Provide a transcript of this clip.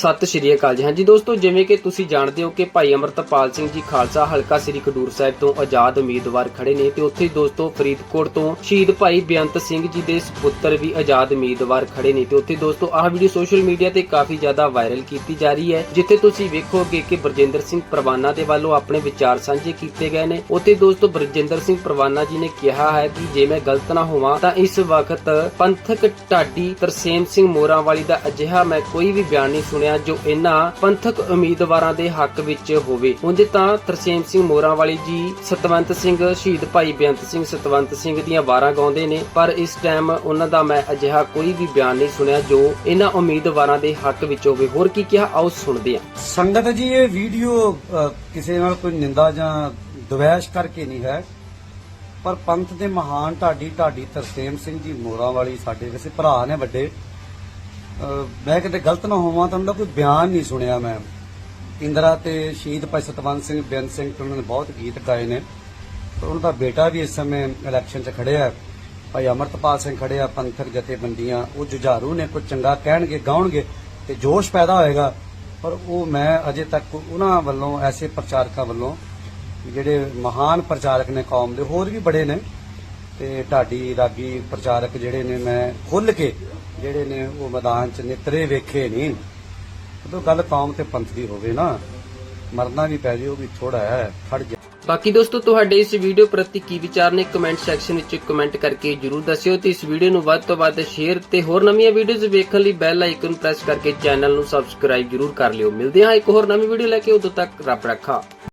ਸਤਿ ਸ਼੍ਰੀ ਅਕਾਲ ਜੀ। ਹਾਂਜੀ ਦੋਸਤੋ, ਜਿਵੇਂ ਕਿ ਤੁਸੀਂ ਜਾਣਦੇ ਹੋ ਕਿ ਭਾਈ ਅਮਰਤਪਾਲ ਸਿੰਘ ਜੀ ਖਾਲਸਾ, ਹਲਕਾ ਸ੍ਰੀ ਖਡੂਰ ਸਾਹਿਬ ਤੋਂ ਆਜ਼ਾਦ ਉਮੀਦਵਾਰ ਖੜੇ ਨੇ ਤੇ ਉੱਥੇ ਦੋਸਤੋ ਫਰੀਦਕੋਟ ਤੋਂ ਸ਼ਹੀਦ ਭਾਈ ਬੇਅੰਤ ਸਿੰਘ ਜੀ ਦੇ ਸੁਪੁੱਤਰ ਵੀ ਆਜ਼ਾਦ ਉਮੀਦਵਾਰ ਖੜੇ ਨੇ ਤੇ ਉੱਥੇ ਦੋਸਤੋ ਆਹ ਵੀਡੀਓ ਸੋਸ਼ਲ ਮੀਡੀਆ ਤੇ ਕਾਫੀ ਜ਼ਿਆਦਾ ਵਾਇਰਲ ਕੀਤੀ ਜਾ ਰਹੀ ਹੈ, ਜਿੱਥੇ ਤੁਸੀਂ ਵੇਖੋਗੇ ਕਿ ਬਰਜਿੰਦਰ ਸਿੰਘ ਪ੍ਰਵਾਨਾ ਦੇ ਵੱਲੋਂ ਆਪਣੇ ਵਿਚਾਰ ਸਾਂਝੇ ਕੀਤੇ ਗਏ ਨੇ। ਉੱਥੇ ਦੋਸਤੋ ਬਰਜਿੰਦਰ ਸਿੰਘ ਪ੍ਰਵਾਨਾ ਜੀ ਨੇ ਕਿਹਾ ਹੈ ਕਿ ਜੇ ਮੈਂ ਗਲਤ ਨਾ ਹੋਵਾਂ ਤਾਂ ਇਸ ਵਕਤ ਪੰਥਕ ਢਾਡੀ ਤਰਸੇਮ ਸਿੰਘ ਮੋਰਾਂਵਾਲੀ ਦਾ ਅਜਿਹਾ ਮੈਂ ਕੋਈ ਵੀ ਬਿਆਨ ਨਹੀਂ ਸੁਣਿਆ। ਜੋ ਇਹਨਾਂ ਪੰਥਕ ਉਮੀਦਵਾਰਾਂ ਦੇ ਹੱਕ ਵਿੱਚ ਹੋਵੇ। ਉਂਝ ਤਾਂ ਤਰਸੇਮ ਸਿੰਘ ਮੋਰਾਂ ਜੀ, ਸਤਵੰਤ ਸਿੰਘ, ਸ਼ਹੀਦ ਭਾਈ ਬੇਅੰਤ ਸਿੰਘ, ਸਤਵੰਤ ਸਿੰਘ ਦੀਆਂ ਵਾਰਾਂ ਗਾਉਂਦੇ ਨੇ। ਪਰ ਇਸ ਟਾਈਮ ਉਹਨਾਂ ਦਾ ਮੈਂ ਅਜਿਹਾ ਕੋਈ ਵੀ ਬਿਆਨ ਨਹੀਂ ਸੁਣਿਆ ਜੋ ਇਹਨਾਂ ਉਮੀਦਵਾਰਾਂ ਦੇ ਹੱਕ ਵਿੱਚ ਹੋਵੇ। ਹੋਰ ਕੀ ਕਿਹਾ? ਆਓ ਸੁਣਦੇ ਹਾਂ। ਸੰਗਤ ਜੀ, ਇਹ ਵੀਡੀਓ ਕਿਸੇ ਨਾਲ ਕੋਈ ਨਿੰਦਾ ਜਾਂ ਦੁਵੈਸ਼ ਕਰਕੇ ਨਹੀਂ ਹੈ। ਪਰ ਪੰਥ ਦੇ ਮਹਾਨ ਢਾਡੀ ਢਾਡੀ ਤਰਸੇਮ ਸਿੰਘ ਜੀ ਮੋਰਾਂ ਵਾਲੀ ਸਾਡੇ ਵੈਸੇ ਭਰਾ ਨੇ ਵੱਡੇ। ਮੈਂ ਕਿਤੇ ਗਲਤ ਨਾ ਹੋਵਾਂ, ਤਾਂ ਉਹਨਾਂ ਦਾ ਕੋਈ ਬਿਆਨ ਨਹੀਂ ਸੁਣਿਆ ਮੈਂ। ਇੰਦਰਾ ਤੇ ਸ਼ਹੀਦ ਭਾਈ ਸਤਵੰਤ ਸਿੰਘ, ਬੇਅੰਤ ਸਿੰਘ ਤੇ ਉਹਨਾਂ ਨੇ ਬਹੁਤ ਗੀਤ ਗਾਏ ਨੇ। ਪਰ ਉਹਨਾਂ ਦਾ ਬੇਟਾ ਵੀ ਇਸ ਸਮੇਂ ਇਲੈਕਸ਼ਨ 'ਚ ਖੜਿਆ ਭਾਈ ਅਮਰਤਪਾਲ ਸਿੰਘ ਖੜਿਆ, ਪੰਥਕ ਜਥੇਬੰਦੀਆਂ, ਉਹ ਜੁਝਾਰੂ ਨੇ ਕੁਝ ਚੰਗਾ ਕਹਿਣਗੇ, ਗਾਉਣਗੇ ਤੇ ਜੋਸ਼ ਪੈਦਾ ਹੋਏਗਾ। ਪਰ ਉਹ ਮੈਂ ਅਜੇ ਤੱਕ ਉਹਨਾਂ ਵੱਲੋਂ, ਐਸੇ ਪ੍ਰਚਾਰਕਾਂ ਵੱਲੋਂ, ਜਿਹੜੇ ਮਹਾਨ ਪ੍ਰਚਾਰਕ ਨੇ ਕੌਮ ਦੇ, ਹੋਰ ਵੀ ਬੜੇ ਨੇ। ਤੇ ਢਾਡੀ ਰਾਗੀ ਪ੍ਰਚਾਰਕ ਜਿਹੜੇ ਨੇ, ਮੈਂ ਖੁੱਲ ਕੇ ਜਿਹੜੇ ਨੇ ਉਹ ਮੈਦਾਨ 'ਚ ਨਿਤਰੇ ਵੇਖੇ ਨਹੀਂ ਜਦੋਂ ਗੱਲ ਕੌਮ ਤੇ ਪੰਥ ਦੀ ਹੋਵੇ ਨਾ। ਮਰਨਾ ਵੀ ਪੈ ਜੇ, ਉਹ ਵੀ ਥੋੜਾ ਹੈ ਖੜ ਜਾ। ਬਾਕੀ ਦੋਸਤੋ, ਤੁਹਾਡੇ ਇਸ ਵੀਡੀਓ ਪ੍ਰਤੀ ਕੀ ਵਿਚਾਰ ਨੇ ਕਮੈਂਟ ਸੈਕਸ਼ਨ ਵਿੱਚ ਕਮੈਂਟ ਕਰਕੇ ਜਰੂਰ ਦੱਸਿਓ ਤੇ ਇਸ ਵੀਡੀਓ ਨੂੰ ਵੱਧ ਤੋਂ ਵੱਧ ਸ਼ੇਅਰ ਤੇ ਹੋਰ ਨਵੀਆਂ ਵੀਡੀਓਜ਼ ਵੇਖਣ ਲਈ ਬੈਲ ਆਈਕਨ ਪ੍ਰੈਸ ਕਰਕੇ ਚੈਨਲ ਨੂੰ ਸਬਸਕ੍ਰਾਈਬ ਜਰੂਰ ਕਰ ਲਿਓ। ਮਿਲਦੇ ਹਾਂ ਇੱਕ ਹੋਰ ਨਵੀਂ ਵੀਡੀਓ ਲੈ ਕੇ, ਉਦੋਂ ਤੱਕ ਰੱਬ ਰੱਖਾ।